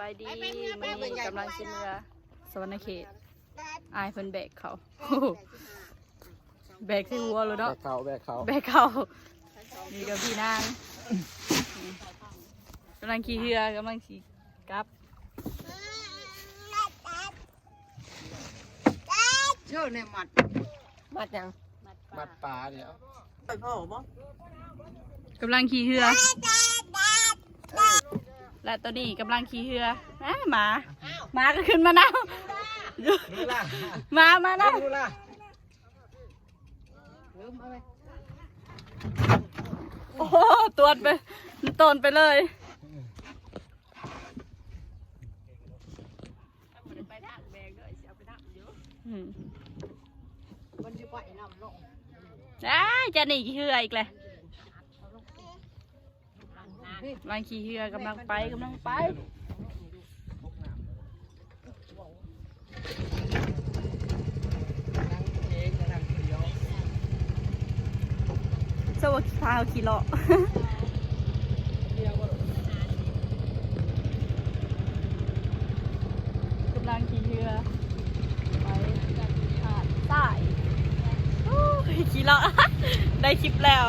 บายดีมันนี้กำลังสิเรือสวรรณเขตอายเพิ่นแบกเขาแบกที่หัวเลยเนาะกเขาแบกเขาแบกเขานี่กับพี่นางกำลังขี่เรือกำลังขี่กลับเชื่อในหมัดมัดยังมัดปลาเดี๋ยวไปพ่อบ่กำลังขี่เรือ และตัวนี้กำลังขี่เรืออะหมาหมาก็ขึ้นมาแล้วดูล่ะหมามาแล้วดูล่ะโอ้โหตรวจไปตนไปเลยอืมมันจะไปนำลงอ้ายจะหนีขี่เรืออีกเลยกำ ลังขี่เรือกำลังไปกำลังไปเองนะนั่งเดียวสวัสดีพาขี่เลาะกำลังขี่เรือไปหาดใต้ขี่เลาะได้คลิปแล้ว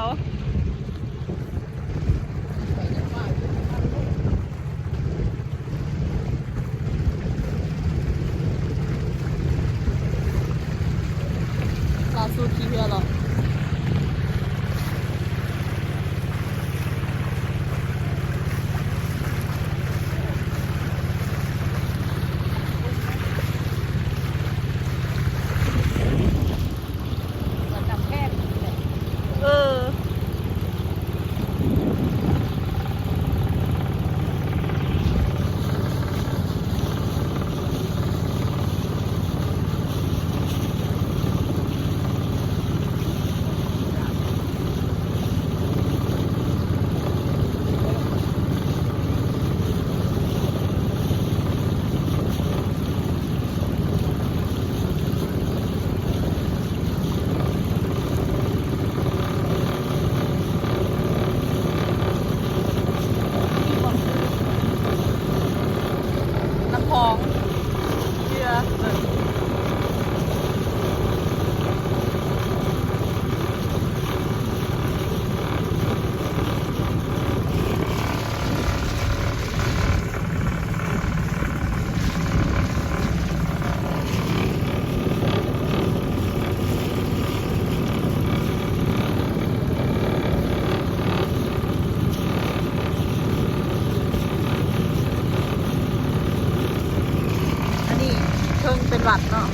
เป็นหวัดเนาะ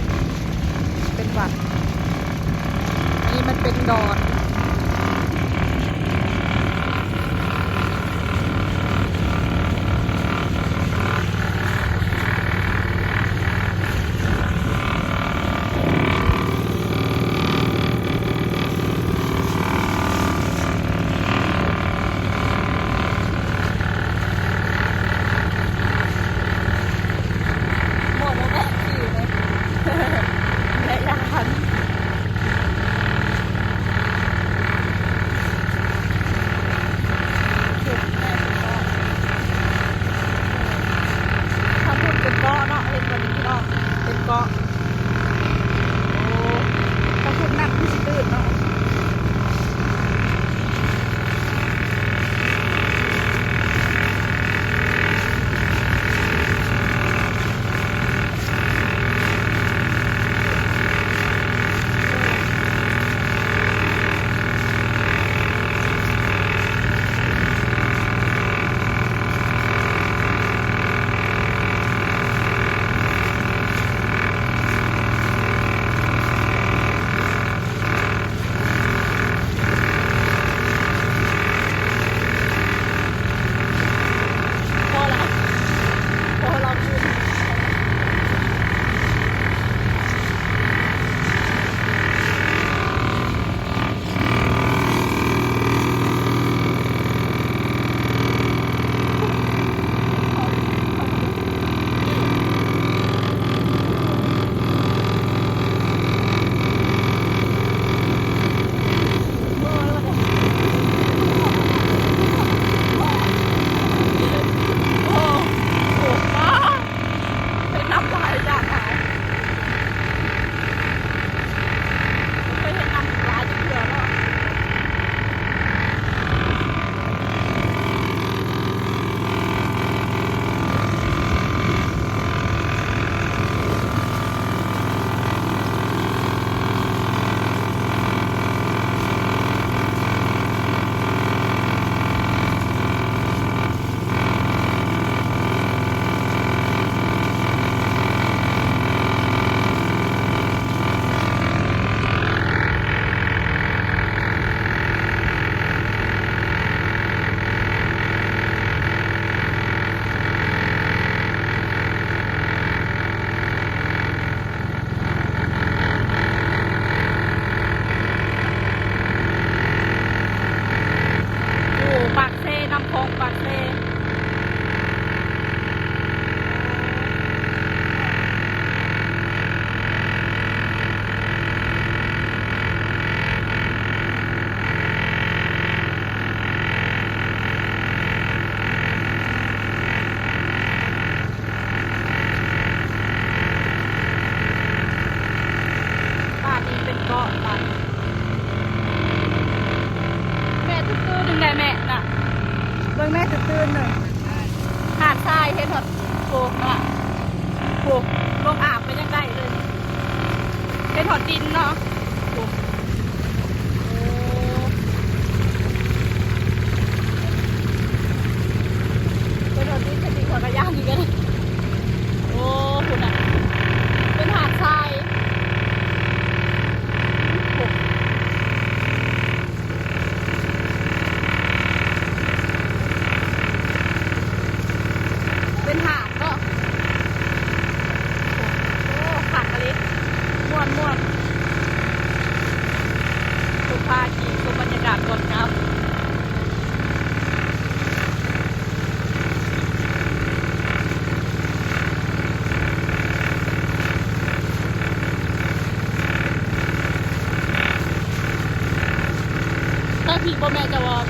เป็นหวัดนี่มันเป็นดอน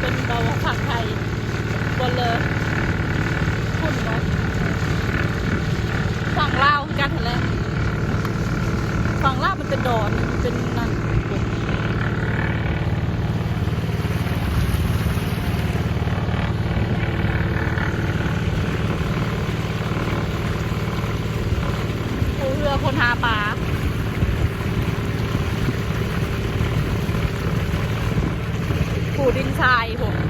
เป็นเบาหวานไทย ดินทรายผม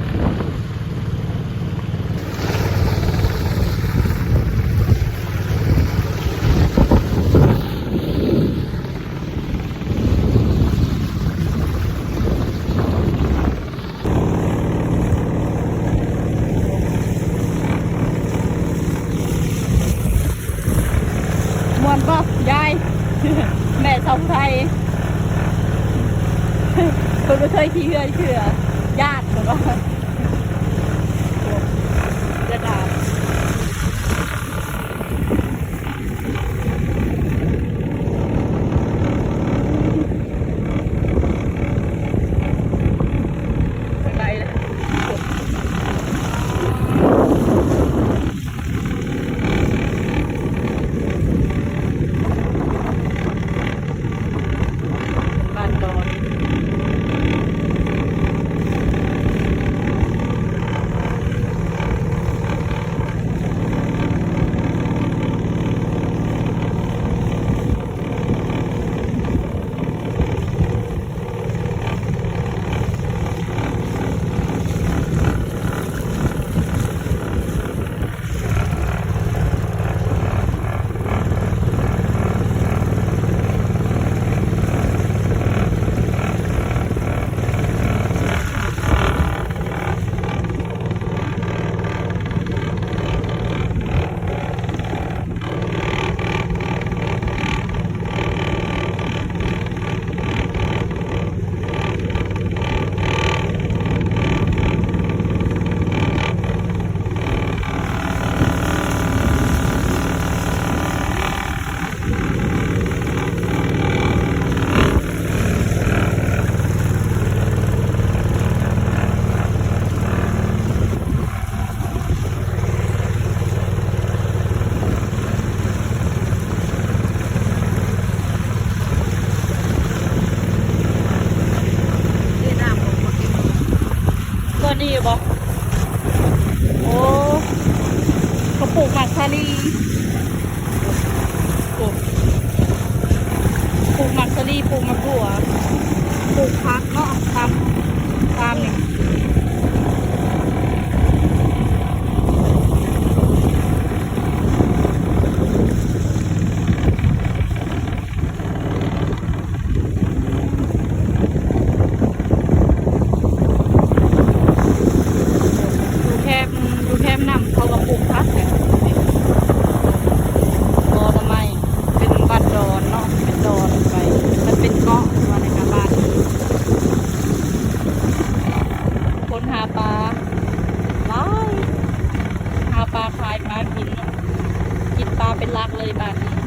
ปลูกมะกรูดปลูกพักเนาะตามตามเนี่ยาปลาหลายหาปลาคลายปลากิน กินปลาเป็นลักเลยบ้านนี้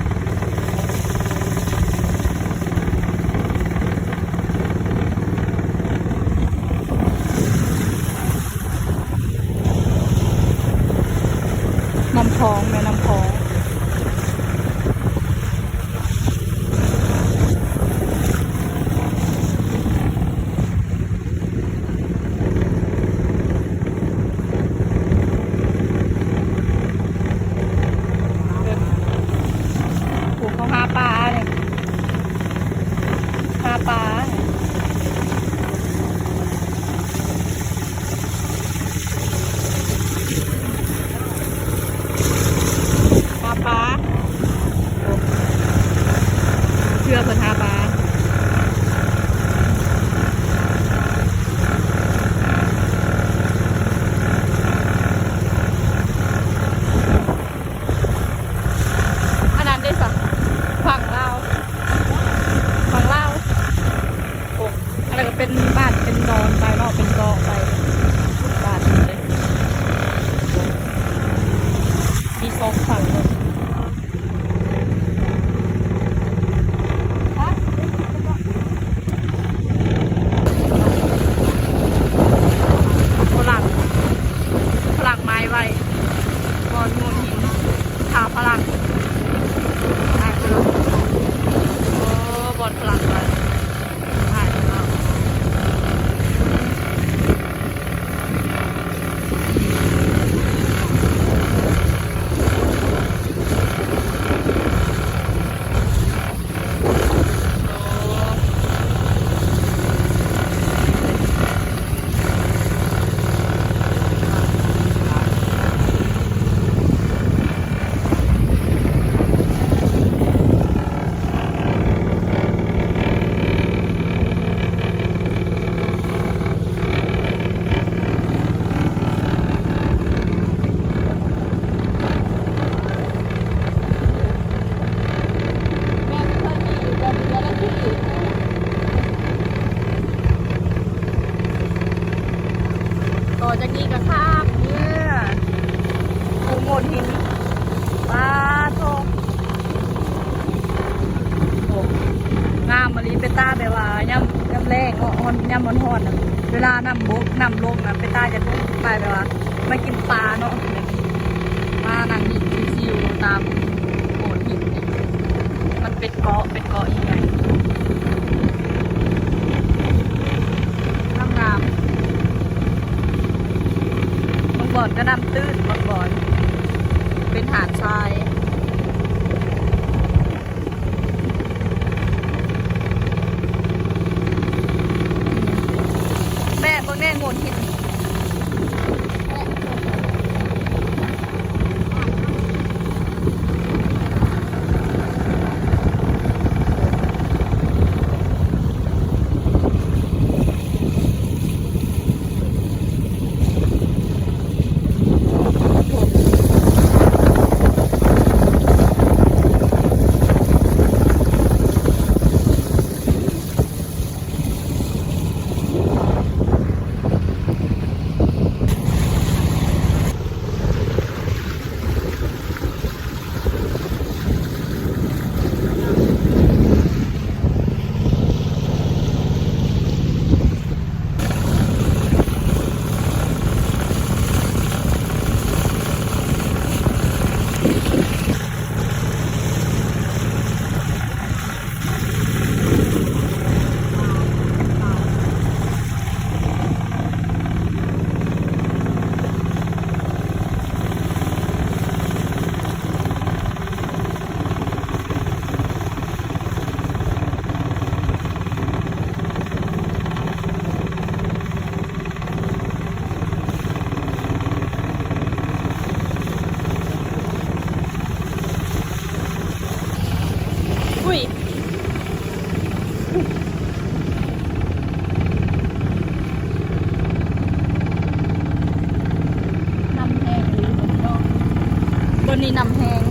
จากนี้ก็ข้ามเนี่ยภูโมดหินปลาโทโอ้งามมาลีเป็นตาแบบว่าย่ำย่ำแรงอ่อนย่ำมันหอนเวลานำบุกนำลงนะเป็นตาจะต้องไปแบบว่ามากินปลาเนาะมานั่งหินชิวๆตามโขดหินมันเป็นเกาะเป็นเกาะยังไงน้ำงาม บ่อนก็น้ำตื้นบางบ่อนเป็นหาดทรายแม่บนแน่งนหินอุ้ย นำแหงหรือบนนอกบ นี้น้ำแห้ง